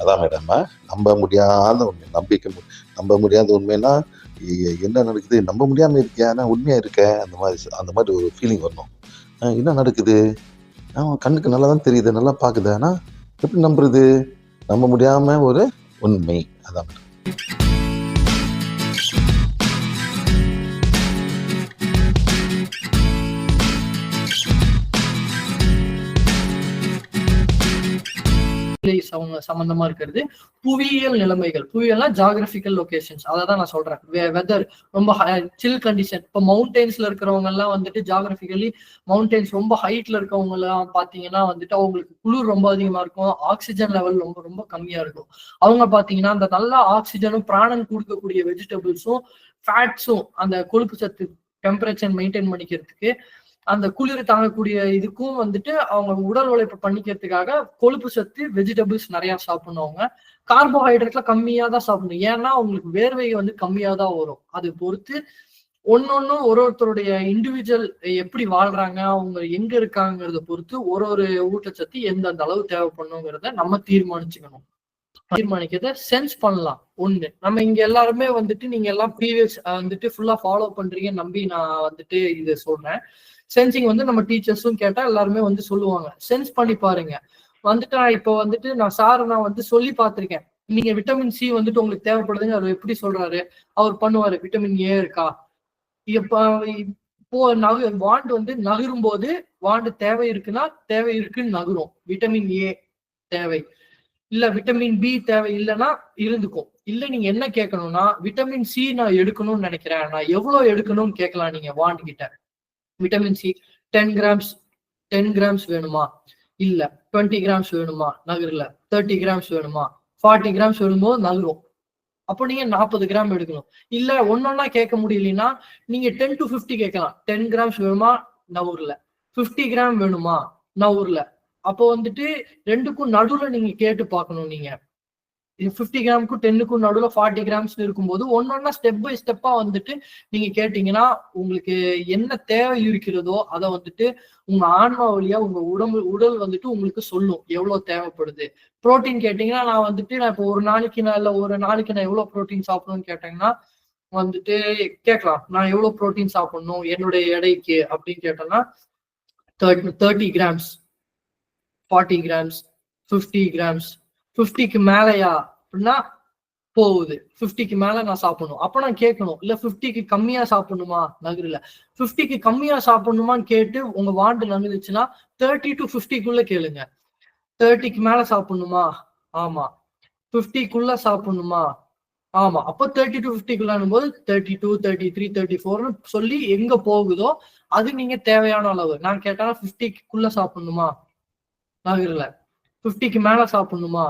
அதான் மேடம் நம்ப முடியாத உண்மை நம்பிக்கை நம்ப முடியாத உண்மைன்னா என்ன நடக்குது? நம்ப முடியாம இருக்கியா? நான் உண்மையா இருக்கேன் அந்த மாதிரி அந்த மாதிரி ஒரு ஃபீலிங் வரணும். என்ன நடக்குது? அவன் கண்ணுக்கு நல்லா தான் தெரியுது நல்லா பார்க்குது ஆனால் எப்படி நம்புறது? நம்ப முடியாம ஒரு உண்மை. அதான் மேடம் அவங்க சம்பந்தமா இருக்கிறது. புவியியல் நிலைமைகள் புவியியல்னா ஜாகிரபிக்கல் லொகேஷன்ஸ் அதை தான் நான் சொல்றேன். வெதர் ரொம்ப சில் கண்டிஷன் இப்போ மவுண்டெயின்ஸ்ல இருக்கிறவங்க எல்லாம் வந்துட்டு ஜாகிரபிக்கலி மவுண்டெயின்ஸ் ரொம்ப ஹைட்ல இருக்கவங்க எல்லாம் பாத்தீங்கன்னா வந்துட்டு அவங்களுக்கு குளிர் ரொம்ப அதிகமா இருக்கும். ஆக்சிஜன் லெவல் ரொம்ப ரொம்ப கம்மியா இருக்கும். அவங்க பாத்தீங்கன்னா அந்த நல்ல ஆக்சிஜனும் பிராணன் கொடுக்கக்கூடிய வெஜிடபிள்ஸும் ஃபேட்ஸும் அந்த கொழுப்பு சத்து டெம்பரேச்சர் மெயின்டைன் பண்ணிக்கிறதுக்கு அந்த குளிர் தாங்கக்கூடிய இதுக்கும் வந்துட்டு அவங்க உடல் உழைப்பு பண்ணிக்கிறதுக்காக கொழுப்பு சத்து வெஜிடபிள்ஸ் நிறைய சாப்பிடணும் அவங்க கார்போஹைட்ரேட்ல கம்மியா தான் சாப்பிடணும். ஏன்னா அவங்களுக்கு வேர்வை வந்து கம்மியா தான் வரும். அது பொறுத்து ஒன்னொன்னும் ஒரு ஒருத்தருடைய இண்டிவிஜுவல் எப்படி வாழ்றாங்க அவங்க எங்க இருக்காங்கிறத பொறுத்து ஒரு ஒரு ஊட்டச்சத்து எந்தெந்த அளவு தேவைப்படணுங்கிறத நம்ம தீர்மானிச்சுக்கணும். தீர்மானிக்கிறத சென்ஸ் பண்ணலாம். ஒண்ணு நம்ம இங்க எல்லாருமே வந்துட்டு நீங்க எல்லாம் ப்ரீவியஸ் வந்துட்டு ஃபுல்லா ஃபாலோ பண்றீங்க நம்பி நான் வந்துட்டு இதை சொல்றேன். சென்சிங் வந்து நம்ம டீச்சர்ஸும் கேட்டா எல்லாருமே வந்து சொல்லுவாங்க. சென்ஸ் பண்ணி பாருங்க. வந்துட்டு நான் இப்போ வந்துட்டு நான் சார் நான் வந்து சொல்லி பார்த்திருக்கேன். நீங்க விட்டமின் சி வந்துட்டு உங்களுக்கு தேவைப்படுதுங்க அவர் எப்படி சொல்றாரு? அவர் பண்ணுவாரு. விட்டமின் ஏ இருக்கா? இப்போ நகு வாண்டு வந்து நகரும் போது வாண்டு தேவை இருக்குன்னா தேவை இருக்குன்னு நகரும். விட்டமின் ஏ தேவை. இல்ல விட்டமின் பி தேவை இல்லைன்னா இருந்துக்கும். இல்ல நீங்க என்ன கேட்கணும்னா விட்டமின் சி நான் எடுக்கணும்னு நினைக்கிறேன். நான் எவ்வளவு எடுக்கணும்னு கேட்கலாம் நீங்க வாண்டு கிட்ட vitamin C ten grams ten grams வேணுமா? இல்ல டுவெண்ட்டி கிராம்ஸ் வேணுமா? நகரல தேர்ட்டி கிராம்ஸ் வேணுமா? ஃபார்ட்டி கிராம்ஸ் வேணும்போது நகரும். அப்போ நீங்க நாற்பது கிராம் எடுக்கணும். இல்ல ஒன்னொன்னா கேட்க முடியலன்னா நீங்க டென் டு ஃபிஃப்டி கேட்கலாம். டென் கிராம்ஸ் வேணுமா? நவூர்ல ஃபிஃப்டி கிராம் வேணுமா? நவூர்ல அப்போ வந்துட்டு ரெண்டுக்கும் நடுவுல நீங்க கேட்டு பார்க்கணும் நீங்க. ஃபிஃப்டி கிராமுக்கும் டென்னுக்கும் நடுவில் ஃபார்ட்டி கிராம்ஸ் இருக்கும்போது ஒன்னொன்னா ஸ்டெப் பை ஸ்டெப்பா வந்துட்டு நீங்க கேட்டீங்கன்னா உங்களுக்கு என்ன தேவை இருக்கிறதோ அதை வந்துட்டு உங்க ஆன்மா வழியா உங்க உடம்பு உடல் வந்துட்டு உங்களுக்கு சொல்லும் எவ்வளவு தேவைப்படுது. ப்ரோட்டீன் கேட்டீங்கன்னா நான் வந்துட்டு நான் இப்போ ஒரு நாளைக்கு நான் இல்லை ஒரு நாளைக்கு நான் எவ்வளவு புரோட்டீன் சாப்பிடணும்னு கேட்டீங்கன்னா வந்துட்டு கேட்கலாம் நான் எவ்வளவு புரோட்டீன் சாப்பிடணும் என்னுடைய எடைக்கு அப்படின்னு கேட்டேன்னா third thirty grams forty grams fifty grams ஃபிஃப்டிக்கு மேலேயா? அப்படின்னா போகுது. ஃபிஃப்டிக்கு மேல நான் சாப்பிடணும். அப்ப நான் கேட்கணும். இல்ல ஃபிஃப்டிக்கு கம்மியா சாப்பிடணுமா? நகரில் ஃபிஃப்டிக்கு கம்மியா சாப்பிடணுமான்னு கேட்டு உங்க வாண்டு நகருச்சுன்னா தேர்ட்டி டு ஃபிஃப்டிக்குள்ள கேளுங்க. தேர்ட்டிக்கு மேல சாப்பிடணுமா? ஆமா. ஃபிஃப்டிக்குள்ள சாப்பிடணுமா? ஆமா. அப்போ தேர்ட்டி டு ஃபிஃப்டிக்குள்ளானும் போது thirty two thirty three thirty ஃபோர்னு சொல்லி எங்க போகுதோ அது நீங்க தேவையான அளவு. நான் கேட்டால் ஃபிஃப்டிக்குள்ள சாப்பிடணுமா? நகரில் ஃபிஃப்டிக்கு மேல சாப்பிடணுமா?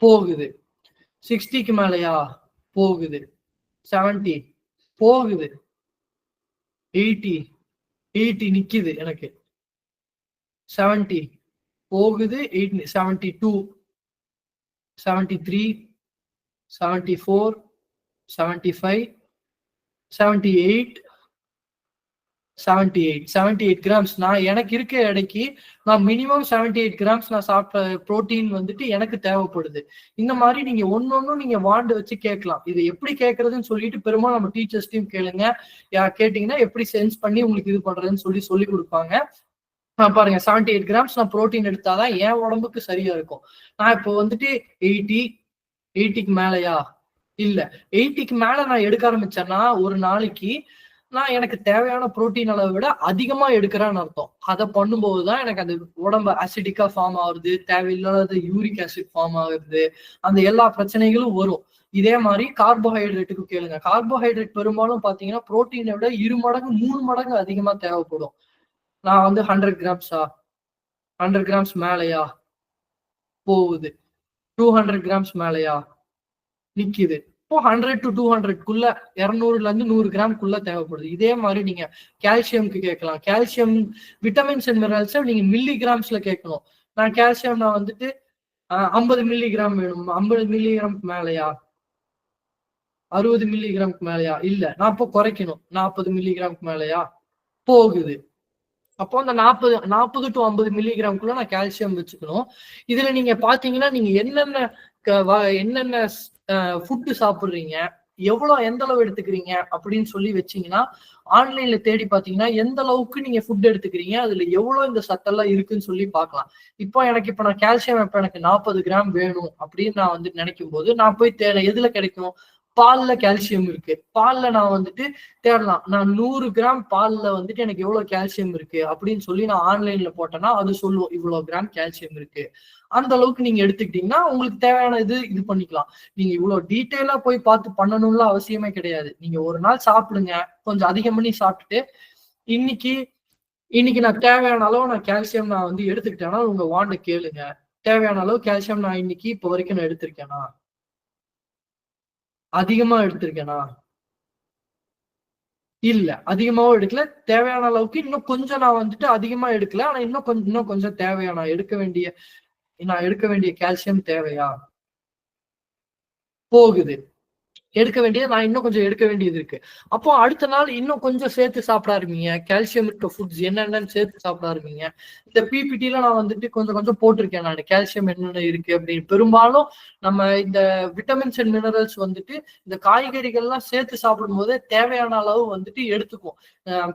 போகுது. சிக்ஸ்டிக்கு மேலையா? போகுது. செவன்டி? போகுது. எயிட்டி? எயிட்டி நிக்குது எனக்கு. செவன்டி? போகுது. Eight seventy two? Seventy three? Seventy four? Seventy five? Seventy eight? Seventy eight seventy eight grams நான் எனக்கு இருக்க எடைக்கு நான் மினிமம் செவன்டி எயிட் கிராம்ஸ் நான் சாப்பிட்ட ப்ரோட்டீன் வந்துட்டு எனக்கு தேவைப்படுது. இந்த மாதிரி நீங்க ஒன்னொன்னும் நீங்க வாண்டு வச்சு கேட்கலாம். இது எப்படி கேட்கறதுன்னு சொல்லிட்டு பெரும்பாலும் நம்ம டீச்சர்ஸ்டையும் கேளுங்க. கேட்டீங்கன்னா எப்படி சென்ஸ் பண்ணி உங்களுக்கு இது பண்றதுன்னு சொல்லி சொல்லி கொடுப்பாங்க. பாருங்க. செவன்டி எயிட் கிராம்ஸ் நான் ப்ரோட்டீன் எடுத்தாதான் என் உடம்புக்கு சரியா இருக்கும். நான் இப்போ வந்துட்டு எயிட்டி எயிட்டிக்கு மேலயா? இல்ல. எயிட்டிக்கு மேல நான் எடுக்க ஆரம்பிச்சேன்னா ஒரு நாளைக்கு நான் எனக்கு தேவையான புரோட்டீன் அளவை விட அதிகமா எடுக்கிறேன்னு அர்த்தம். அதை பண்ணும்போது தான் எனக்கு அந்த உடம்பு அசிடிக்கா ஃபார்ம் ஆகுது. தேவையில்லாத யூரிக் ஆசிட் ஃபார்ம் ஆகுது. அந்த எல்லா பிரச்சனைகளும் வரும். இதே மாதிரி கார்போஹைட்ரேட்டுக்கு கேளுங்க. கார்போஹைட்ரேட் பெரும்பாலும் பாத்தீங்கன்னா புரோட்டீனை விட இரு மடங்கு மூணு மடங்கு அதிகமா தேவைப்படும். நான் வந்து ஹண்ட்ரட் கிராம்ஸா ஹண்ட்ரட் கிராம்ஸ் மேலையா? போகுது. டூ ஹண்ட்ரட் கிராம்ஸ் மேலையா? நிக்குது. இப்போ ஹண்ட்ரட் டு டூ ஹண்ட்ரட்குள்ள இரநூறுல இருந்து நூறு கிராம்குள்ள தேவைப்படுது. இதே மாதிரி நீங்க கால்சியம்க்கு கேட்கலாம். கால்சியம் விட்டமின்ஸ் அண்ட் மினரல்ஸை நீங்க மில்லி கிராம்ஸ்ல கேட்கணும். நான் கால்சியம் நான் வந்துட்டு ஐம்பது மில்லி கிராம் வேணும். ஐம்பது மில்லி கிராம்க்கு மேலையா? அறுபது மில்லி கிராம்க்கு மேலையா? இல்ல. நான் இப்போ குறைக்கணும். நாற்பது மில்லி கிராம்க்கு மேலையா? போகுது. அப்போ அந்த நாற்பது நாற்பது டு ஐம்பது மில்லிகிராம்குள்ள நான் கால்சியம் வச்சுக்கணும். இதுல நீங்க பாத்தீங்கன்னா நீங்க என்னென்ன க- வ- என்னென்ன ஃபுட்டு சாப்பிட்றீங்க. எவ்வளோ எந்த அளவு எடுத்துக்கிறீங்க அப்படின்னு சொல்லி வச்சீங்கன்னா ஆன்லைன்ல தேடி பார்த்தீங்கன்னா எந்த அளவுக்கு நீங்க ஃபுட் எடுத்துக்கிறீங்க அதுல எவ்வளோ இந்த சத்தெல்லாம் இருக்குன்னு சொல்லி பார்க்கலாம். இப்போ எனக்கு இப்போ நான் கால்சியம் இப்போ எனக்கு நாற்பது கிராம் வேணும் அப்படின்னு நான் வந்து நினைக்கும் போது நான் போய் தேட எதுல கிடைக்கும்? பால்ல கால்சியம் இருக்கு. பால்ல நான் வந்துட்டு தேடலாம். நான் நூறு கிராம் பால்ல வந்துட்டு எனக்கு எவ்வளவு கால்சியம் இருக்கு? அப்படின்னு சொல்லி நான் ஆன்லைன்ல போட்டேன்னா அது சொல்லுவோம் இவ்வளவு கிராம் கால்சியம் இருக்கு. அந்த அளவுக்கு நீங்க எடுத்துக்கிட்டீங்கன்னா உங்களுக்கு தேவையான இது இது பண்ணிக்கலாம். நீங்க இவ்வளவு டீட்டெயிலா போய் பார்த்து பண்ணணும்ல அவசியமே கிடையாது. நீங்க ஒரு நாள் சாப்பிடுங்க. கொஞ்சம் அதிகம் பண்ணி சாப்பிட்டுட்டு இன்னைக்கு இன்னைக்கு நான் தேவையான அளவு நான் கால்சியம் நான் வந்து எடுத்துக்கிட்டேன்னா உங்க வாண்ட கேளுங்க. தேவையான அளவு கால்சியம் நான் இன்னைக்கு இப்போ வரைக்கும் நான் எடுத்திருக்கேனா? அதிகமா எடுத்திருக்கேனா? இல்ல அதிகமாவும் எடுக்கல. தேவையான அளவுக்கு இன்னும் கொஞ்சம் நான் வந்துட்டு அதிகமா எடுக்கல. ஆனா இன்னும் கொஞ்சம் இன்னும் கொஞ்சம் தேவையா? நான் எடுக்க வேண்டிய நான் எடுக்க வேண்டிய கால்சியம் தேவையா? போகுது. எடுக்க வேண்டியது நான் இன்னும் கொஞ்சம் எடுக்க வேண்டியது இருக்கு. அப்போ அடுத்த நாள் இன்னும் கொஞ்சம் சேர்த்து சாப்பிட ஆரம்பிங்க. கால்சியம் இருக்க ஃபுட்ஸ் என்னென்னு சேர்த்து சாப்பிட ஆரம்பிங்க. இந்த பிபிடில நான் வந்துட்டு கொஞ்சம் கொஞ்சம் போட்டிருக்கேன் நான். கால்சியம் என்னென்ன இருக்கு அப்படின்னு. பெரும்பாலும் நம்ம இந்த விட்டமின்ஸ் அண்ட் மினரல்ஸ் வந்துட்டு இந்த காய்கறிகள்லாம் சேர்த்து சாப்பிடும் போதே தேவையான அளவு வந்துட்டு எடுத்துக்கும்.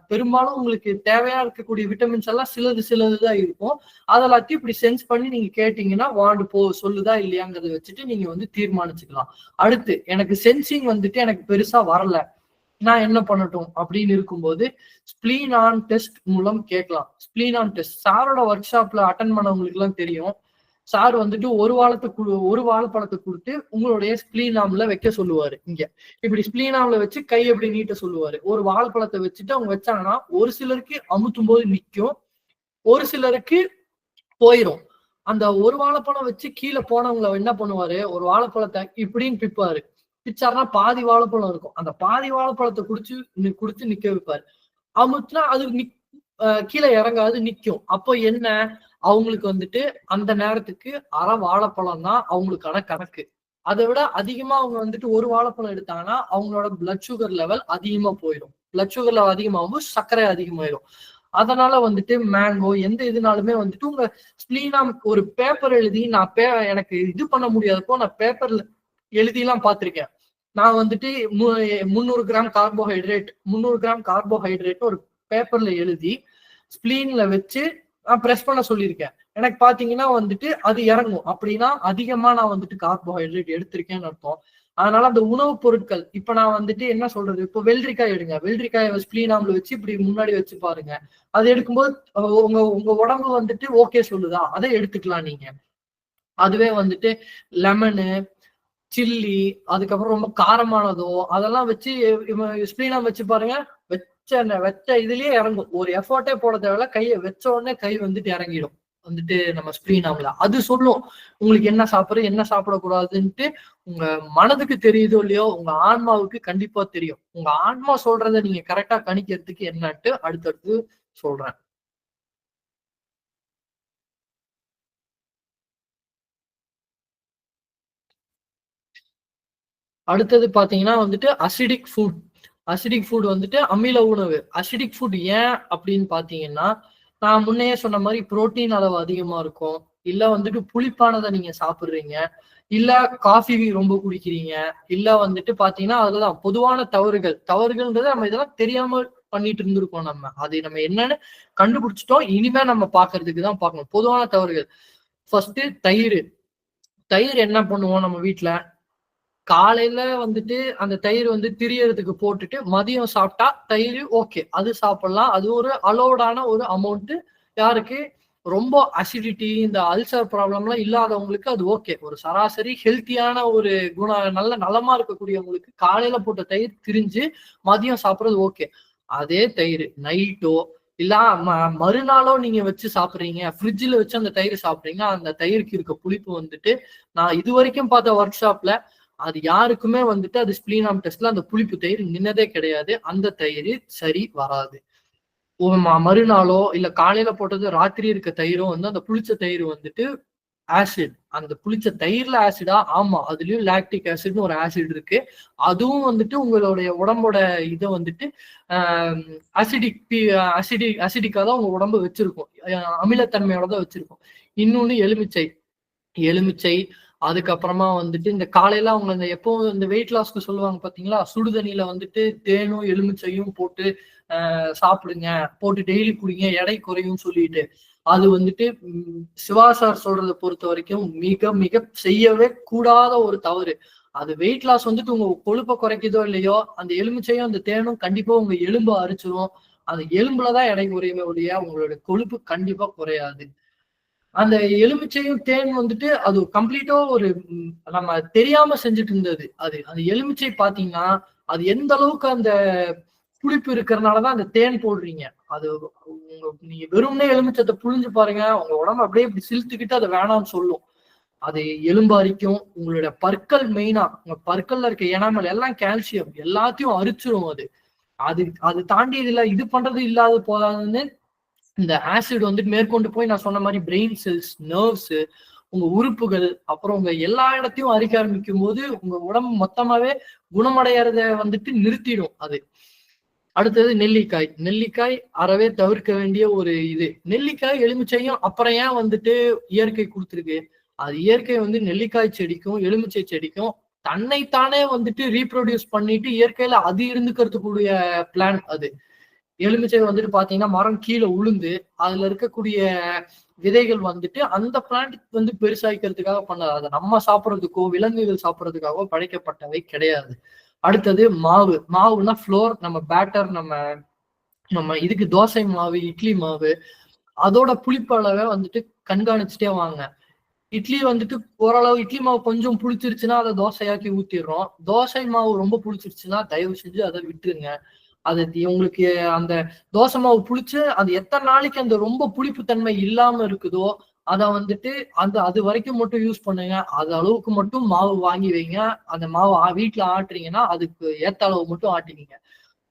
பெரும்பாலும் உங்களுக்கு தேவையா இருக்கக்கூடிய விட்டமின்ஸ் எல்லாம் சிலது சிலது தான் இருக்கும். அதெல்லாத்தையும் இப்படி சென்ஸ் பண்ணி நீங்க கேட்டீங்கன்னா வாண்டு போ சொல்லுதா இல்லையாங்கிறத வச்சுட்டு நீங்க வந்து தீர்மானிச்சுக்கலாம். அடுத்து எனக்கு சென்சிங் வந்துட்டு எனக்கு பெருசா வரல. நான் என்ன பண்ணட்டும்? அப்படின்னு இருக்கும்போது ஸ்பிளீன் ஆன் டெஸ்ட் மூலம் கேட்கலாம். ஸ்பிளீன் ஆன் டெஸ்ட் சாரோட ஒர்க் ஷாப்ல அட்டன் பண்ணவங்களுக்கு எல்லாம் தெரியும். சார் வந்துட்டு ஒரு வாழத்தை ஒரு வாழைப்பழத்தை கொடுத்து உங்களுடைய ஸ்பிளீனாம்ல வைக்க சொல்லுவாரு இங்க. இப்படி ஸ்பிளீனாம்ல வச்சு கை எப்படி நீட்ட சொல்லுவாரு? ஒரு வாழைப்பழத்தை வச்சுட்டு அவங்க வச்சாங்கன்னா ஒரு சிலருக்கு அமுத்தும் போது நிற்கும் ஒரு சிலருக்கு போயிரும். அந்த ஒரு வாழைப்பழம் வச்சு கீழே போனவங்கள என்ன பண்ணுவாரு? ஒரு வாழைப்பழத்தை இப்படின்னு பிப்பாரு. பிச்சார்னா பாதி வாழைப்பழம் இருக்கும். அந்த பாதி வாழைப்பழத்தை குடிச்சு குடிச்சு நிக்க வைப்பாரு. அமுத்துனா அது நிக் கீழே இறங்காது நிக்கும். அப்போ என்ன? அவங்களுக்கு வந்துட்டு அந்த நேரத்துக்கு அரை வாழைப்பழம் தான் அவங்களுக்கான கணக்கு. அதை விட அதிகமா அவங்க வந்துட்டு ஒரு வாழைப்பழம் எடுத்தாங்கன்னா அவங்களோட பிளட் சுகர் லெவல் அதிகமா போயிடும். பிளட் சுகர் லெவல் அதிகமாகும் சர்க்கரை அதிகமாயிடும் அதனால வந்துட்டு மேங்கோ எந்த இதுனாலுமே வந்துட்டு உங்க ஸ்பிளீனா ஒரு பேப்பர் எழுதி நான் பே எனக்கு இது பண்ண முடியாதப்போ நான் பேப்பர்ல எழுதிலாம் பார்த்திருக்கேன். நான் வந்துட்டு மு- முந்நூறு கிராம் கார்போஹைட்ரேட் முந்நூறு கிராம் கார்போஹைட்ரேட் ஒரு பேப்பர்ல எழுதி ஸ்பிளீன்ல வச்சு நான் ப்ரெஸ் பண்ண சொல்லியிருக்கேன். எனக்கு பாத்தீங்கன்னா வந்துட்டு அது இறங்கும். அப்படின்னா அதிகமா நான் வந்துட்டு கார்போஹைட்ரேட் எடுத்திருக்கேன்னு அர்த்தம். அதனால அந்த உணவுப் பொருட்கள் இப்ப நான் வந்துட்டு என்ன சொல்றது? இப்போ வெள்ளரிக்காய் எடுங்க. வெள்ளரிக்காயை ஸ்பிளீனாம்ல வச்சு இப்படி முன்னாடி வச்சு பாருங்க. அது எடுக்கும்போது உங்க உங்க உடம்பு வந்துட்டு ஓகே சொல்லுதா? அதை எடுத்துக்கலாம் நீங்க. அதுவே வந்துட்டு லெமனு சில்லி அதுக்கப்புறம் ரொம்ப காரமானதோ அதெல்லாம் வச்சு ஸ்பீனா வச்சு பாருங்க வச்ச வச்ச இதுலயே இறங்கும். ஒரு எஃபர்ட்டே போட தேவையில்ல கையை வச்ச உடனே கை வந்துட்டு இறங்கிடும். வந்துட்டு நம்ம ஸ்பிளீனாம்ல அது சொல்லும். உங்களுக்கு என்ன சாப்பிடுறது என்ன சாப்பிடக்கூடாதுன்ட்டு உங்க மனதுக்கு தெரியுதோ இல்லையோ உங்க ஆன்மாவுக்கு கண்டிப்பா தெரியும். உங்க ஆன்மா சொல்றதை நீங்க கரெக்டா கணிக்கிறதுக்கு என்னன்ட்டு அடுத்தடுத்து சொல்றேன். அடுத்தது பார்த்தீங்கன்னா வந்துட்டு அசிடிக் ஃபுட் அசிடிக் ஃபுட் வந்துட்டு அமில உணவு. அசிடிக் ஃபுட் ஏன் அப்படின்னு பார்த்தீங்கன்னா நான் முன்னையே சொன்ன மாதிரி புரோட்டீன் அளவு அதிகமாக இருக்கும். இல்லை வந்துட்டு புளிப்பானதை நீங்கள் சாப்பிட்றீங்க. இல்ல காஃபி ரொம்ப குடிக்கிறீங்க. இல்ல வந்துட்டு பாத்தீங்கன்னா அதுதான் பொதுவான தவறுகள். தவறுகள்ன்றது நம்ம இதெல்லாம் தெரியாம பண்ணிட்டு இருந்திருக்கோம் நம்ம. அது நம்ம என்னன்னு கண்டுபிடிச்சிட்டோம். இனிமே நம்ம பாக்குறதுக்கு தான் பார்க்கணும். பொதுவான தவறுகள். ஃபர்ஸ்ட் தயிர். தயிர் என்ன பண்ணுவோம் நம்ம வீட்டில் காலையில வந்துட்டு அந்த தயிர் வந்து திரியறதுக்கு போட்டுட்டு மதியம் சாப்பிட்டா தயிர் ஓகே அது சாப்பிடலாம். அது ஒரு அலோடான ஒரு அமௌண்ட் யாருக்கு? ரொம்ப அசிடிட்டி இந்த அல்சர் ப்ராப்ளம்லாம் இல்லாதவங்களுக்கு அது ஓகே ஒரு சராசரி ஹெல்த்தியான ஒரு குண நல்ல நலமா இருக்கக்கூடியவங்களுக்கு காலையில போட்ட தயிர் திரிஞ்சு மதியம் சாப்பிட்றது ஓகே அதே தயிர் நைட்டோ இல்ல ம- மறுநாளோ நீங்க வச்சு சாப்பிடுறீங்க ஃப்ரிட்ஜில் வச்சு அந்த தயிர் சாப்பிடுறீங்க அந்த தயிருக்கு இருக்க புளிப்பு வந்துட்டு நான் இது வரைக்கும் பார்த்த ஒர்க் ஷாப்ல அது யாருக்குமே வந்துட்டு அது ஸ்பிளீனாம் டெஸ்ட்ல அந்த புளிப்பு தயிர் நின்னதே கிடையாது. அந்த தயிர் சரி வராது. மறுநாளோ இல்ல காலையில போட்டது ராத்திரி இருக்க தயிரும் வந்து அந்த புளிச்ச தயிர் வந்துட்டு ஆசிட் அந்த புளிச்ச தயிர்ல ஆசிடா ஆமா அதுலயும் லாக்டிக் ஆசிட்னு ஒரு ஆசிட் இருக்கு. அதுவும் வந்துட்டு உங்களுடைய உடம்போட இதை வந்துட்டு அசிடிக் அசிடிக் அசிடிக்கா தான் உங்க உடம்பு வச்சிருக்கும். அமிலத்தன்மையோட தான் வச்சிருக்கும். இன்னொன்னு எலுமிச்சை. எலுமிச்சை அதுக்கப்புறமா வந்துட்டு இந்த காலையில அவங்க இந்த எப்பவும் இந்த வெயிட் லாஸ்க்கு சொல்லுவாங்க பாத்தீங்களா? சுடுதண்ணியில வந்துட்டு தேனும் எலுமிச்சையும் போட்டு சாப்பிடுங்க. போட்டு டெய்லி குடிங்க. எடை குறையும் சொல்லிட்டு. அது வந்துட்டு சிவா சார் சொல்றதை பொறுத்த வரைக்கும் மிக மிக செய்யவே கூடாத ஒரு தவறு. அது வெயிட் லாஸ் வந்துட்டு உங்க கொழுப்பை குறைக்குதோ இல்லையோ அந்த எலுமிச்சையும் அந்த தேனும் கண்டிப்பா உங்க எலும்பை அரிச்சிரும். அந்த எலும்புலதான் எடை குறையுமே ஒழிய உங்களோட கொழுப்பு கண்டிப்பா குறையாது. அந்த எலுமிச்சையும் தேன் வந்துட்டு அது கம்ப்ளீட்டா ஒரு நம்ம தெரியாம செஞ்சுட்டு இருந்தது அது. அந்த எலுமிச்சை பாத்தீங்கன்னா அது எந்த அளவுக்கு அந்த புளிப்பு இருக்கிறதுனாலதான் அந்த தேன் போடுறீங்க. அது உங்க நீங்க வெறும்னே எலுமிச்சத்தை புழிஞ்சு பாருங்க உங்க உடம்பு அப்படியே இப்படி சிலுத்துக்கிட்டு அதை வேணாம்னு சொல்லும். அது எலும்பாரிக்கும் உங்களோட பற்கள் மெயினா உங்க பற்கள்ல இருக்க எனாமல் எல்லாம் கால்சியம் எல்லாத்தையும் அரிச்சிரும் அது. அது அது தாண்டி இதுல இது பண்றது இல்லாத போதாதுன்னு இந்த ஆசிட் வந்துட்டு மேற்கொண்டு போய் நான் சொன்ன மாதிரி பிரெயின் செல்ஸ் நர்வ்ஸ் உங்க உறுப்புகள் அப்புறம் உங்க எல்லா இடத்தையும் அரிக்க ஆரம்பிக்கும் போது உங்க உடம்பு மொத்தமாவே குணமடையறத வந்துட்டு நிறுத்திடும் அது. அடுத்தது நெல்லிக்காய். நெல்லிக்காய் அறவே தவிர்க்க வேண்டிய ஒரு இது. நெல்லிக்காய் எலுமிச்சையும் அப்புறம் ஏன் வந்துட்டு இயற்கை கொடுத்துருக்கு? அது இயற்கை வந்து நெல்லிக்காய் செடிக்கும் எலுமிச்சை செடிக்கும் தன்னைத்தானே வந்துட்டு ரீப்ரொடியூஸ் பண்ணிட்டு இயற்கையில அது இருந்துக்கிறதுக்குரிய பிளான் அது. எலுமிச்சை வந்துட்டு பாத்தீங்கன்னா மரம் கீழே உளுந்து அதுல இருக்கக்கூடிய விதைகள் வந்துட்டு அந்த பிளான்ட் வந்து பெருசாக்கிறதுக்காக பண்ணது. அதை நம்ம சாப்பிட்றதுக்கோ விலங்குகள் சாப்பிட்றதுக்காகவோ படைக்கப்பட்டவை கிடையாது. அடுத்தது மாவு. மாவுனா ஃப்ளோர் நம்ம பேட்டர் நம்ம நம்ம இதுக்கு தோசை மாவு இட்லி மாவு அதோட புளிப்பு அளவை வந்துட்டு கண்காணிச்சுட்டே வாங்க. இட்லி வந்துட்டு ஓரளவு இட்லி மாவு கொஞ்சம் புளிச்சிருச்சுன்னா அதை தோசையாக்கி ஊத்திடுறோம். தோசை மாவு ரொம்ப புளிச்சிருச்சுன்னா தயவு செஞ்சு அதை விட்டுருங்க. அது தி- உங்களுக்கு அந்த தோசை மாவு புளிச்சு அது எத்தனை நாளைக்கு அந்த ரொம்ப புளிப்புத்தன்மை இல்லாம இருக்குதோ அதை வந்துட்டு அந்த அது வரைக்கும் மட்டும் யூஸ் பண்ணுங்க. அது அளவுக்கு மட்டும் மாவு வாங்கி வைங்க. அந்த மாவு வீட்டுல ஆட்டுறீங்கன்னா அதுக்கு ஏத்த அளவு மட்டும் ஆட்டிக்கிங்க.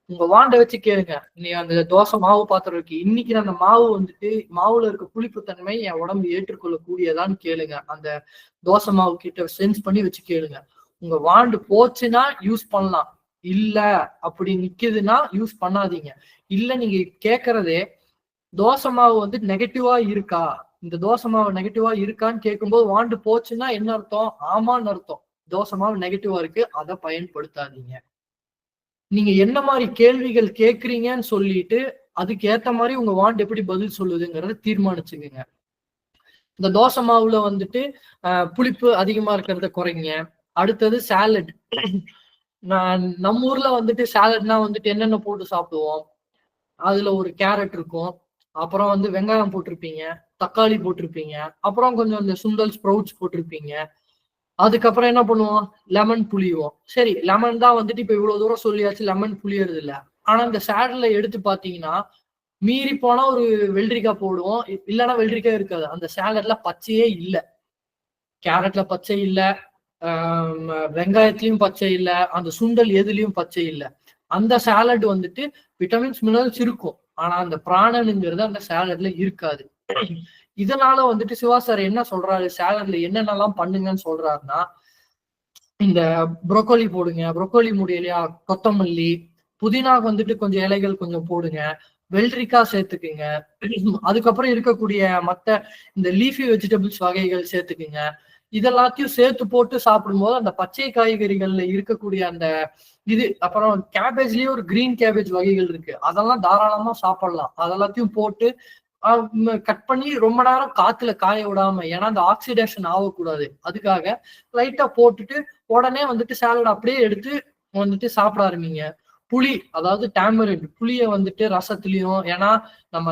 உங்க வாண்டை வச்சு கேளுங்க. நீ அந்த தோசை மாவு பாத்திரம் இருக்கு. இன்னைக்கு அந்த மாவு வந்துட்டு மாவுல இருக்க புளிப்புத்தன்மை என் உடம்பு ஏற்றுக்கொள்ளக்கூடியதான்னு கேளுங்க. அந்த தோசை மாவு கிட்ட சென்ஸ் பண்ணி வச்சு கேளுங்க. உங்க வாண்டு போச்சுன்னா யூஸ் பண்ணலாம். இல்ல அப்படி நிக்குதுன்னா யூஸ் பண்ணாதீங்க. இல்ல நீங்க கேக்குறதே தோசை மாவு வந்து நெகட்டிவா இருக்கா? இந்த தோசை மாவு நெகட்டிவா இருக்கான்னு கேட்கும்போது வாண்டு போச்சுன்னா என்ன அர்த்தம்? ஆமான்னு அர்த்தம். தோசை மாவு நெகட்டிவா இருக்கு அதை பயன்படுத்தாதீங்க. நீங்க என்ன மாதிரி கேள்விகள் கேக்குறீங்கன்னு சொல்லிட்டு அதுக்கு ஏத்த மாதிரி உங்க வாண்ட் எப்படி பதில் சொல்லுதுங்கிறத தீர்மானிச்சுக்குங்க. இந்த தோசை மாவுல வந்துட்டு புளிப்பு அதிகமா இருக்கிறத குறைங்க. அடுத்தது சாலட் நான் நம்ம ஊர்ல வந்துட்டு சாலட்னா வந்துட்டு என்னென்ன போட்டு சாப்பிடுவோம்? அதுல ஒரு கேரட் இருக்கும். அப்புறம் வந்து வெங்காயம் போட்டிருப்பீங்க. தக்காளி போட்டிருப்பீங்க. அப்புறம் கொஞ்சம் இந்த சுண்டல் ஸ்ப்ரவுட்ஸ் போட்டிருப்பீங்க. அதுக்கப்புறம் என்ன பண்ணுவோம்? லெமன் புளிவோம். சரி லெமன் தான் வந்துட்டு இப்ப இவ்வளவு தூரம் சொல்லியாச்சு லெமன் புளியறது இல்ல. ஆனா இந்த சேடல்ல எடுத்து பாத்தீங்கன்னா மீறி போனா ஒரு வெள்ளரிக்காய் போடுவோம். இல்லைன்னா வெள்ளரிக்காய் இருக்காது. அந்த சேலட்ல பச்சையே இல்லை. கேரட்ல பச்சை இல்லை. வெங்காயத்திலயும் பச்சை இல்ல அந்த சுண்டல் எதுலயும் பச்சை இல்ல. அந்த சாலட் வந்துட்டு விட்டமின்ஸ் மினரல்ஸ் இருக்கும். ஆனா அந்த பிராணனுங்கிறது அந்த சாலட்ல இருக்காது. இதனால வந்துட்டு சிவா சார் என்ன சொல்றாரு? சாலட்ல என்னென்னலாம் பண்ணுங்கன்னு சொல்றாருன்னா இந்த ப்ரோக்கோலி போடுங்க. புரோக்கோலி முடியலையா கொத்தமல்லி புதினாக்கு வந்துட்டு கொஞ்சம் இலைகள் கொஞ்சம் போடுங்க. வெள்ளரிக்காய் சேர்த்துக்குங்க. அதுக்கப்புறம் இருக்கக்கூடிய மத்த இந்த லீஃபி வெஜிடபிள்ஸ் வகைகள் சேர்த்துக்குங்க. இதெல்லாத்தையும் சேர்த்து போட்டு சாப்பிடும்போது அந்த பச்சை காய்கறிகள்ல இருக்கக்கூடிய அந்த இது அப்புறம் கேபேஜ்லயே ஒரு கிரீன் கேபேஜ் வகைகள் இருக்கு. அதெல்லாம் தாராளமா சாப்பிடலாம். அதெல்லாத்தையும் போட்டு கட் பண்ணி ரொம்ப நேரம் காத்துல காய விடாம ஏன்னா அந்த ஆக்சிடேஷன் ஆகக்கூடாது. அதுக்காக லைட்டா போட்டுட்டு உடனே வந்துட்டு சாலட் அப்படியே எடுத்து வந்துட்டு சாப்பிட ஆரம்பிங்க. புளி அதாவது டேமரின் புளிய வந்துட்டு ரசத்துலயும் ஏன்னா நம்ம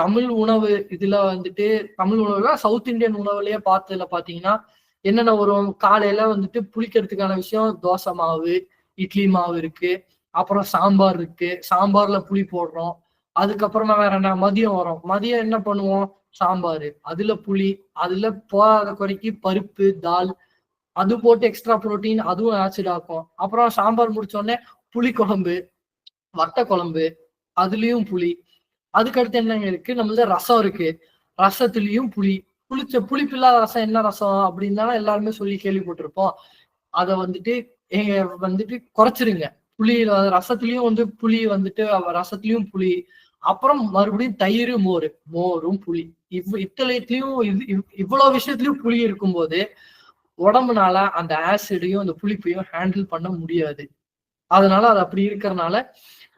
தமிழ் உணவு இதுல வந்துட்டு தமிழ் உணவுல சவுத் இந்தியன் உணவுலயே பார்த்ததுல பாத்தீங்கன்னா என்னென்ன வரும்? காலையில வந்துட்டு புளிக்கிறதுக்கான விஷயம் தோசை மாவு இட்லி மாவு இருக்கு. அப்புறம் சாம்பார் இருக்கு. சாம்பார்ல புளி போடுறோம். அதுக்கப்புறமா வேற என்ன? மதியம் வரும். மதியம் என்ன பண்ணுவோம்? சாம்பார். அதுல புளி அதுல போகாத குறைக்கு பருப்பு தால் அது போட்டு எக்ஸ்ட்ரா புரோட்டீன் அதுவும் ஆசிட் ஆக்கும். அப்புறம் சாம்பார் முடிச்சோடனே புளி குழம்பு வட்ட குழம்பு அதுலயும் புளி. அதுக்கடுத்து என்னங்க இருக்கு? நம்மள ரசம் இருக்கு. ரசத்துலயும் புளி. புளிச்ச புளிப்பில்லாத ரசம் என்ன ரசம் அப்படின்னா எல்லாருமே சொல்லி கேள்விப்பட்டிருப்போம். அதை வந்துட்டு எங்க வந்துட்டு குறைச்சிருங்க. புளி ரசத்துலயும் வந்து புளி வந்துட்டு ரசத்துலயும் புளி. அப்புறம் மறுபடியும் தயிர் மோர். மோரும் புளி. இவ் இத்தனையத்திலயும் இது இவ்- இவ்வளவு விஷயத்துலயும் புளி இருக்கும்போது உடம்புனால அந்த ஆசிடையும் அந்த புளிப்பையும் ஹேண்டில் பண்ண முடியாது. அதனால அது அப்படி இருக்கிறனால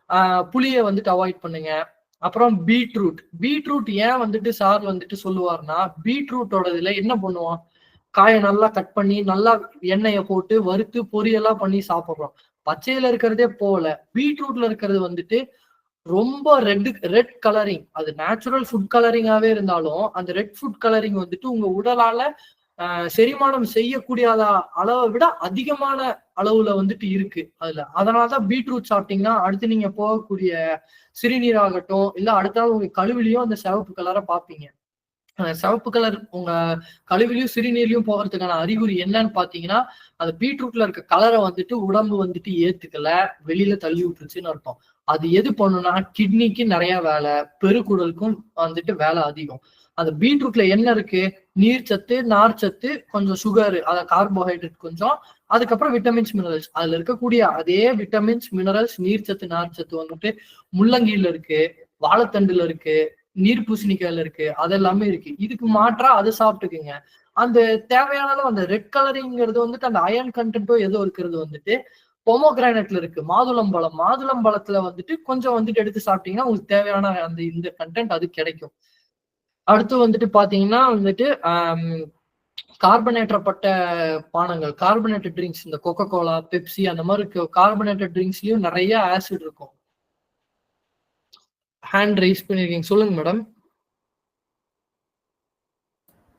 ஆஹ் புளிய வந்துட்டு அவாய்ட் பண்ணுங்க. அப்புறம் பீட்ரூட். பீட்ரூட் ஏன் வந்துட்டு சார் வந்துட்டு சொல்லுவார்னா பீட்ரூட்டோட இதுல என்ன பண்ணுவோம்? காயை நல்லா கட் பண்ணி நல்லா எண்ணெயை போட்டு வறுத்து பொரியெல்லாம் பண்ணி சாப்பிடுறோம். பச்சையில இருக்கிறதே போல பீட்ரூட்ல இருக்கிறது வந்துட்டு ரொம்ப ரெட் ரெட் கலரிங். அது நேச்சுரல் ஃபுட் கலரிங்காவே இருந்தாலும் அந்த ரெட் ஃபுட் கலரிங் வந்துட்டு உங்க உடலால செரிமானம் செய்யக்கூடிய அளவை விட அதிகமான அளவுல வந்துட்டு இருக்கு அதுல. அதனாலதான் பீட்ரூட் சாப்பிட்டீங்கன்னா அடுத்து நீங்க போகக்கூடிய சிறுநீராகட்டும் இல்ல அடுத்த நாள் உங்க கழுவிலையும் அந்த சிவப்பு கலரை பார்ப்பீங்க. சிவப்பு கலர் உங்க கழுவிலையும் சிறுநீர்லயும் போகிறதுக்கான அறிகுறி என்னன்னு பாத்தீங்கன்னா அந்த பீட்ரூட்ல இருக்க கலரை வந்துட்டு உடம்பு வந்துட்டு ஏத்துக்கல வெளியில தள்ளி விட்டுருச்சுன்னு அர்த்தம். அது எது பண்ணுனா கிட்னிக்கு நிறைய வேலை பெருக்குடலுக்கும் வந்துட்டு வேலை அதிகம். அந்த பீட்ரூட்ல என்ன இருக்கு? நார் சத்து கொஞ்சம் சுகரு அத கார்போஹைட்ரேட் கொஞ்சம். அதுக்கப்புறம் விட்டமின்ஸ் மினரல்ஸ் அதுல இருக்கக்கூடிய அதே விட்டமின்ஸ் மினரல்ஸ் நீர்ச்சத்து நார்ச்சத்து வந்துட்டு முள்ளங்கியில இருக்கு வாழைத்தண்டுல இருக்கு நீர் பூசணிக்காயில இருக்கு அதெல்லாமே இருக்கு. இதுக்கு மாற்றா அதை சாப்பிட்டுக்குங்க. அந்த தேவையான அளவு அந்த ரெட் கலரிங்கிறது வந்துட்டு அந்த அயன் கண்டென்ட்டோ ஏதோ இருக்கிறது வந்துட்டு பொமோகிரானட்ல இருக்கு. மாதுளம்பழம் மாதுளம்பழத்துல வந்துட்டு கொஞ்சம் வந்துட்டு எடுத்து சாப்பிட்டீங்கன்னா உங்களுக்கு தேவையான அந்த இந்த கண்டென்ட் அது கிடைக்கும். அடுத்து வந்துட்டு பாத்தீங்கன்னா வந்துட்டு கார்பனேற்றப்பட்ட பானங்கள் கார்பனேட்டட் ட்ரிங்க்ஸ் இந்த கொக்கோ கோலா பெப்சி அந்த மாதிரி கார்பனேட்டட் ட்ரிங்க்ஸ்லயும் நிறைய ஆசிட் இருக்கும். ஹேண்ட் ரைஸ் பண்ணிருக்கீங்க. சொல்லுங்க மேடம்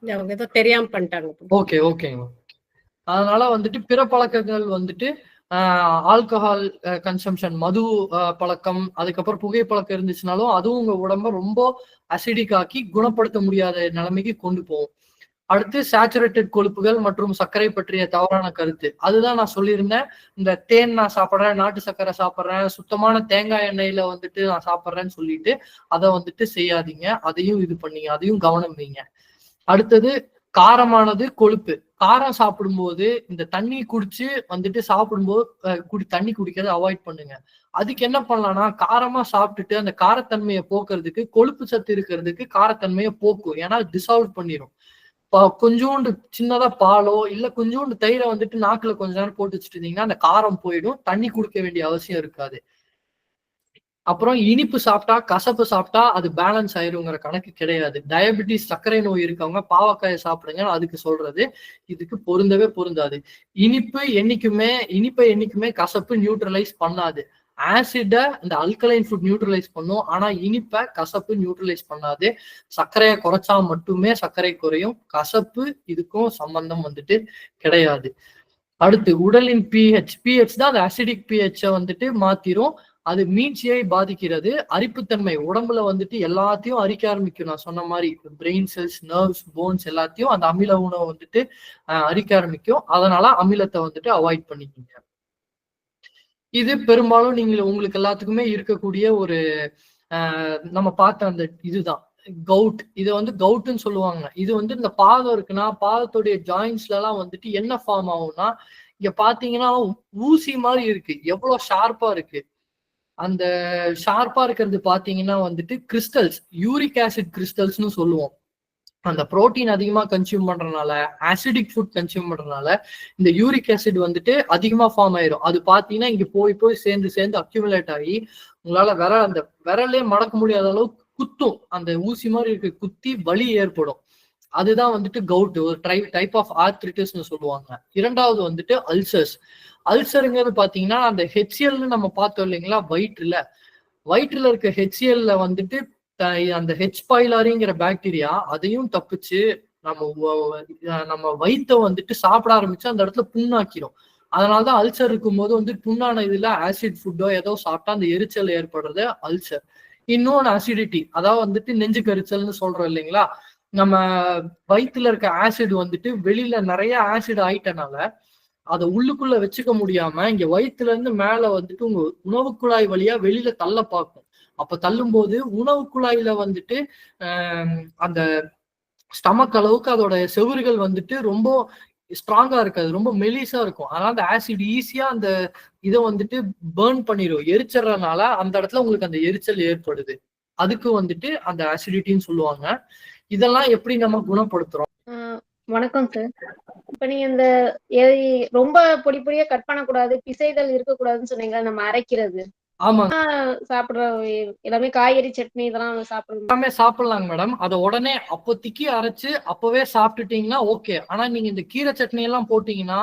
அவங்க ஏதோ தெரியாம பண்ணிட்டாங்க. ஓகே ஓகேங்க அதனால வந்துட்டு பிற பழக்கங்கள் வந்துட்டு ஆல்கஹால் கன்சம்ஷன் மது பழக்கம் அதுக்கப்புறம் புகைப்பழக்கம் இருந்துச்சுனாலும் அதுவும் உங்க உடம்ப ரொம்ப அசிடிக் ஆக்கி குணப்படுத்த முடியாத நிலைமைக்கு கொண்டு போகும். அடுத்து சேச்சுரேட்டட் கொழுப்புகள் மற்றும் சர்க்கரை பற்றிய தவறான கருத்து. அதுதான் நான் சொல்லியிருந்தேன். இந்த தேன் நான் சாப்பிட்றேன் நாட்டு சர்க்கரை சாப்பிட்றேன் சுத்தமான தேங்காய் எண்ணெயில வந்துட்டு நான் சாப்பிட்றேன்னு சொல்லிட்டு அதை வந்துட்டு செய்யாதீங்க. அதையும் இது பண்ணீங்க. அதையும் கவனம் வைங்க. அடுத்தது காரமானது கொழுப்பு. காரம் சாப்பிடும்போது இந்த தண்ணி குடிச்சு வந்துட்டு சாப்பிடும்போது குடி தண்ணி குடிக்கிறத அவாய்ட் பண்ணுங்க. அதுக்கு என்ன பண்ணலாம்னா காரமா சாப்பிட்டுட்டு அந்த காரத்தன்மையை போக்குறதுக்கு கொழுப்பு சத்து இருக்கிறதுக்கு காரத்தன்மையை போக்கும். ஏன்னா டிசால்வ் பண்ணிடும் கொஞ்சோண்டு சின்னதா பாலோ இல்ல கொஞ்சோண்டு தயிரை வந்துட்டு நாக்குல கொஞ்ச நேரம் போட்டு வச்சுட்டு இருந்தீங்கன்னா அந்த காரம் போயிடும். தண்ணி குடிக்க வேண்டிய அவசியம் இருக்காது. அப்புறம் இனிப்பு சாப்பிட்டா கசப்பு சாப்பிட்டா அது பேலன்ஸ் ஆயிருங்கிற கணக்கு கிடையாது. டயபெட்டிஸ் சர்க்கரை நோய் இருக்கவங்க பாவக்காயை சாப்பிடுங்க அதுக்கு சொல்றது. இதுக்கு பொருந்தவே பொருந்தாது. இனிப்பு என்னைக்குமே இனிப்பை என்னைக்குமே கசப்பு நியூட்ரலைஸ் பண்ணாது. ஆசிட இந்த அல்கலைன் ஃபுட் நியூட்ரலைஸ் பண்ணும். ஆனா இனிப்பை கசப்பு நியூட்ரலைஸ் பண்ணாது. சர்க்கரையை குறைச்சா மட்டுமே சர்க்கரை குறையும். கசப்பு இதுக்கும் சம்பந்தம் வந்துட்டு கிடையாது. அடுத்து உடலின் பிஹெச் பிஹெச் தான் அந்த அசிடிக் பிஹெச்சை வந்துட்டு மாத்திரும். அது மீட்சியை பாதிக்கிறது. அரிப்புத்தன்மை உடம்புல வந்துட்டு எல்லாத்தையும் அரிக்க ஆரம்பிக்கும். நான் சொன்ன மாதிரி பிரெயின் செல்ஸ் நர்வ்ஸ் போன்ஸ் எல்லாத்தையும் அந்த அமில உணவை வந்துட்டு அரிக்க ஆரம்பிக்கும். அதனால அமிலத்தை வந்துட்டு அவாய்ட் பண்ணிக்கிங்க. இது பெரும்பாலும் நீங்கள் உங்களுக்கு எல்லாத்துக்குமே இருக்கக்கூடிய ஒரு நம்ம பார்த்த அந்த இதுதான். கவுட் இதை வந்து கவுட்டுன்னு சொல்லுவாங்க. இது வந்து இந்த பாதம் இருக்குன்னா பாதத்துடைய ஜாயின்ஸ்ல எல்லாம் வந்துட்டு என்ன ஃபார்ம் ஆகும்னா இங்க பாத்தீங்கன்னா ஊசி மாதிரி இருக்கு. எவ்வளவு ஷார்ப்பா இருக்கு. அந்த ஷார்ப்பா இருக்கிறது பாத்தீங்கன்னா வந்துட்டு கிறிஸ்டல்ஸ் யூரிக் ஆசிட் கிறிஸ்டல்ஸ்னு சொல்லுவோம். அந்த புரோட்டீன் அதிகமா கன்சியூம் பண்றதுனால ஆசிடிக் ஃபுட் கன்சியூம் பண்றதுனால இந்த யூரிக் ஆசிட் வந்துட்டு அதிகமா ஃபார்ம் ஆயிரும். அது பாத்தீங்கன்னா இங்க போய் போய் சேர்ந்து சேர்ந்து அக்யூமுலேட் ஆகி உங்களால விரல் அந்த விரலே மடக்க முடியாத அளவுக்கு குத்தும். அந்த ஊசி மாதிரி இருக்க குத்தி வலி ஏற்படும். அதுதான் வந்துட்டு கவுட் ஒரு ட்ரை டைப் ஆஃப் ஆர்த்ரிட்டிஸ்னு சொல்லுவாங்க. இரண்டாவது வந்துட்டு அல்சர்ஸ் அல்சருங்கிறது பாத்தீங்கன்னா அந்த ஹெச்சிஎல்னு நம்ம பார்த்தோம் இல்லைங்களா? வயிற்றுல. வயிற்றுல இருக்க ஹெச்சிஎல்ல வந்துட்டு அந்த ஹெச் பாய்லாரிங்கிற பாக்டீரியா அதையும் தப்பிச்சு நம்ம நம்ம வயிற்ற வந்துட்டு சாப்பிட ஆரம்பிச்சு அந்த இடத்துல புண்ணாக்கிரும். அதனாலதான் அல்சர் இருக்கும்போது வந்து புண்ணான இதுல ஆசிட் ஃபுட்டோ ஏதோ சாப்பிட்டா அந்த எரிச்சல் ஏற்படுறது அல்சர். இன்னொன்னு அசிடிட்டி அதாவது வந்துட்டு நெஞ்சு கரிச்சல்னு சொல்றோம் இல்லைங்களா? நம்ம வயிற்றுல இருக்க ஆசிட் வந்துட்டு வெளியில நிறைய ஆசிட் ஆயிட்டனால அதை உள்ளுக்குள்ள வச்சுக்க முடியாம இங்க வயிற்றுல இருந்து மேல வந்துட்டு உங்க உணவு குழாய் வழியா வெளியில தள்ள பார்க்கும். அப்ப தள்ளும் போது உணவு குழாயில வந்துட்டு அந்த ஸ்டமக் அளவுக்கு அதோட செவுறுகள் வந்துட்டு ரொம்ப ஸ்ட்ராங்கா இருக்காது ரொம்ப மெலிசா இருக்கும். அதனால அந்த ஆசிட் ஈஸியா அந்த இதை வந்துட்டு பேர்ன் பண்ணிடும் எரிச்சறதுனால அந்த இடத்துல உங்களுக்கு அந்த எரிச்சல் ஏற்படுது. அதுக்கு வந்துட்டு அந்த ஆசிடிட்டின்னு சொல்லுவாங்க. இதெல்லாம் எப்படி நம்ம குணப்படுத்துறோம்? வணக்கம் சார் இப்ப நீங்க இந்த ரொம்ப பொடி பொடியா கட் பண்ணக்கூடாது பிசைதல் இருக்கக்கூடாதுன்னு சொன்னீங்க நம்ம அரைக்கிறது. ஆமாங்க சாப்பிடுற எல்லாமே காய்கறி சட்னி இதெல்லாம் சாப்பிடுறது எல்லாமே சாப்பிடலாங்க மேடம் அதை உடனே அப்போதைக்கு அரைச்சு அப்பவே சாப்பிட்டுட்டீங்கன்னா ஓகே ஆனா நீங்க இந்த கீரை சட்னி எல்லாம் போட்டீங்கன்னா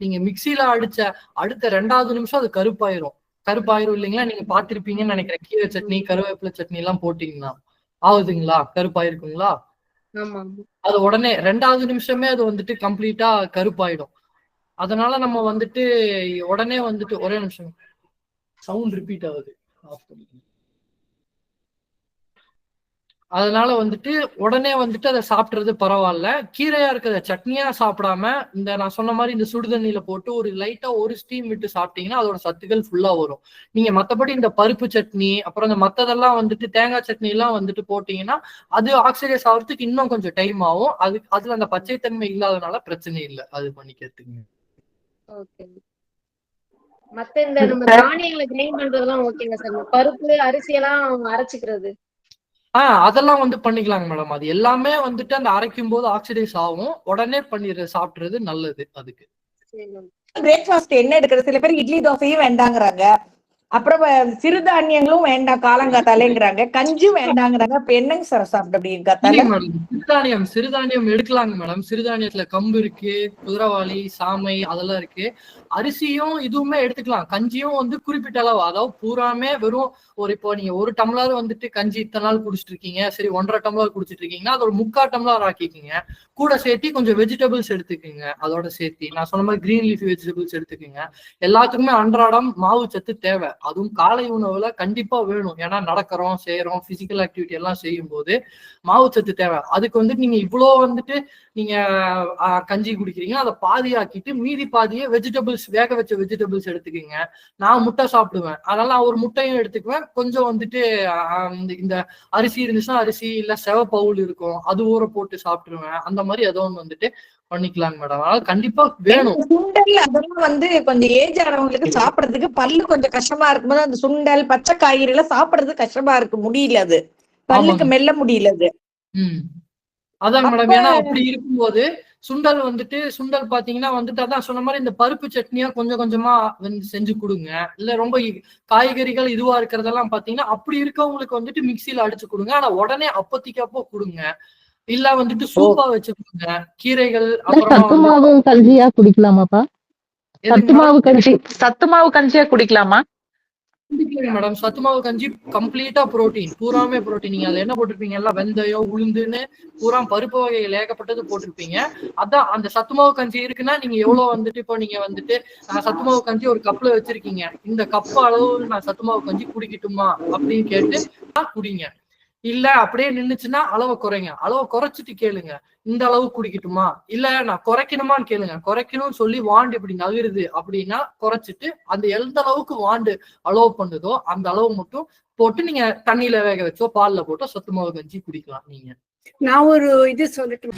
நீங்க மிக்சியில அடிச்ச அடுத்த ரெண்டாவது நிமிஷம் அது கருப்பாயிரும். கருப்பாயிரும் இல்லைங்களா? நீங்க பார்த்திருப்பீங்கன்னு நினைக்கிறேன். கீரை சட்னி கருவேப்பிலை சட்னி எல்லாம் போட்டீங்கன்னா. ஆகுதுங்களா? கருப்பாயிருக்குங்களா? ஆமா அது உடனே ரெண்டாவது நிமிஷமே அது வந்துட்டு கம்ப்ளீட்டா கருப்பாயிடும். அதனால நம்ம வந்துட்டு உடனே வந்துட்டு ஒரே நிமிஷம். சவுண்ட் ரிப்பீட் ஆகுது. ஆஃப் பண்ணிக்கங்க. அதனால வந்துட்டு உடனே வந்துட்டு அதை சாப்பிடுறது பரவாயில்ல. கீரையா இருக்கிறத சட்னியா சாப்பிடாம இந்த நான் சொன்ன மாதிரி இந்த சுடுதண்ணியில போட்டு ஒரு லைட்டா ஒரு ஸ்டீம் விட்டு சாப்பிட்டீங்கன்னா அதோட சத்துக்கள் ஃபுல்லா வரும். நீங்க மத்தபடி இந்த பருப்பு சட்னி அப்புறம் இந்த மத்ததெல்லாம் வந்துட்டு தேங்காய் சட்னி எல்லாம் வந்துட்டு போட்டீங்கன்னா அது ஆக்சிடைஸ் ஆகிறதுக்கு இன்னும் கொஞ்சம் டைம் ஆகும். அது அதுல அந்த பச்சைத்தன்மை இல்லாதனால பிரச்சனை இல்லை. அது பண்ணிக்கிறதுக்கு. ஓகே. மத்த இந்த நம்ம தானியங்களை கிரைண்ட் பண்றதெல்லாம் ஓகேங்க சார். பருப்பு அரிசி எல்லாம் அரைச்சுக்கிறது. ஆஹ் அதெல்லாம் வந்து பண்ணிக்கலாங்க மேடம். அது எல்லாமே வந்துட்டு அந்த அரைக்கும் போது ஆக்சிடைஸ் ஆகும். உடனே பண்ணிடுற சாப்பிடுறது நல்லது அதுக்கு. பிரேக்ஃபாஸ்ட் என்ன எடுக்கிறது. சில பேர் இட்லி தோசையும் வேண்டாங்கிறாங்க. அப்புறம் சிறுதானியங்களும் வேண்டாம் காலங்காத்தாலேங்கிறாங்க. கஞ்சும் வேண்டாங்கிறாங்க. அப்ப என்னங்க சார் சாப்பிட அப்படி சிறுதானியம் சிறுதானியம் எடுக்கலாங்க மேடம். சிறுதானியத்துல கம்பு இருக்கு குதிரவாளி சாமை அதெல்லாம் இருக்கு. அரிசியும் இதுவுமே எடுத்துக்கலாம். கஞ்சியும் வந்து குறிப்பிட்ட அளவு. அதாவது பூராமே வெறும் ஒரு இப்போ நீங்க ஒரு டம்ளர் வந்துட்டு கஞ்சி இத்தனை நாள் குடிச்சிட்டு இருக்கீங்க சரி ஒன்றரை டம்ளர் குடிச்சிட்டு இருக்கீங்கன்னா அது ஒரு முக்கா டம்ளர் ஆக்கிக்கிங்க. கூட சேர்த்து கொஞ்சம் வெஜிடபிள்ஸ் எடுத்துக்கோங்க. அதோட சேர்த்து. நான் சொன்ன மாதிரி கிரீன் லீஃப் வெஜிடபிள்ஸ் எடுத்துக்கோங்க. எல்லாத்துக்குமே அன்றாடம் மாவு சத்து தேவை. அதுவும் காலை உணவுல கண்டிப்பா வேணும். ஏன்னா நடக்கிறோம் செய்யறோம் பிசிக்கல் ஆக்டிவிட்டி எல்லாம் செய்யும் போது மாவு சத்து தேவை. அதுக்கு வந்துட்டு நீங்க இவ்வளோ வந்துட்டு நீங்க கஞ்சி குடிக்கிறீங்க அதை பாதியாக்கிட்டு மீதி பாதியை வெஜிடபிள்ஸ் வேக வச்ச வெஜிடபிள்ஸ் எடுத்துக்கோங்க. நான் முட்டை சாப்பிடுவேன். அதனால நான் ஒரு முட்டையும் எடுத்துக்குவேன். கொஞ்சம் வந்துட்டு இந்த- அரிசி இருந்துச்சுன்னா அரிசி இல்ல செவ பவுல் இருக்கும். அது ஊற போட்டு சாப்பிட்டுருவேன். அந்த மாதிரி ஏதோ ஒன்று வந்துட்டு பண்ணிக்கலாங்க மேடம் அதனால கண்டிப்பா வேணும். சுண்டல் அதெல்லாம் வந்து கொஞ்சம் ஏஜ் ஆனவங்களுக்கு சாப்பிடறதுக்கு பல்லு கொஞ்சம் கஷ்டமா இருக்கும்போது அந்த சுண்டல் பச்சை காய்கறி எல்லாம் சாப்பிடறதுக்கு கஷ்டமா இருக்கு. முடியல அது. பல்லுக்கு. மெல்ல முடியல அது. அதான் மேடம் ஏன்னா அப்படி இருக்கும்போது சுண்டல் வந்துட்டு சுண்டல் பாத்தீங்கன்னா வந்துட்டு அதான் சொன்ன மாதிரி இந்த பருப்பு சட்னியா கொஞ்சம் கொஞ்சமா வந்து செஞ்சு கொடுங்க. இல்ல ரொம்ப காய்கறிகள் இதுவா இருக்கிறதெல்லாம் பாத்தீங்கன்னா அப்படி இருக்கவங்களுக்கு வந்துட்டு மிக்சியில அடிச்சு கொடுங்க. ஆனா உடனே அப்போதைக்கு அப்போ கொடுங்க. இல்ல வந்துட்டு சூப்பா வச்சு கொடுங்க கீரைகள் அப்புறம் கஞ்சியா குடிக்கலாமாப்பா? சத்து மாவு கஞ்சி சத்து மாவு கஞ்சியா குடிக்கலாமா? மேடம் சத்துமாவு கஞ்சி கம்ப்ளீட்டா புரோட்டீன் பூராமே புரோட்டீன் நீங்க அதுல என்ன போட்டிருப்பீங்க? எல்லாம் வெந்தயம் உளுந்துன்னு பூரா பருப்பு வகைகள் ஏகப்பட்டது போட்டிருப்பீங்க. அதான் அந்த சத்துமாவு கஞ்சி இருக்குன்னா நீங்க எவ்வளவு வந்துட்டு இப்போ நீங்க வந்துட்டு நான் சத்துமாவு கஞ்சி ஒரு கப்ல வச்சிருக்கீங்க. இந்த கப் அளவு நான் சத்துமாவு கஞ்சி குடிக்கட்டுமா? அப்படின்னு கேட்டு குடிங்க. இல்ல அப்படியே நின்னுச்சுன்னா அளவை குறைங்க. அளவை குறைச்சிட்டு கேளுங்க. இந்த அளவு குடிக்கட்டுமா? இல்ல நான் குறைக்கணுமான்னு கேளுங்க. குறைக்கணும்னு சொல்லி வாண்டு இப்படி நகருது அப்படின்னா குறைச்சிட்டு அந்த எந்த அளவுக்கு வாண்டு அலோவ் பண்ணுதோ அந்த அளவு மட்டும் போட்டு நீங்க தண்ணியில வேக வச்சோ பால்ல போட்டோ சொத்து மாவு கஞ்சி குடிக்கலாம் நீங்க. நான் ஒரு இது சொல்லிட்டு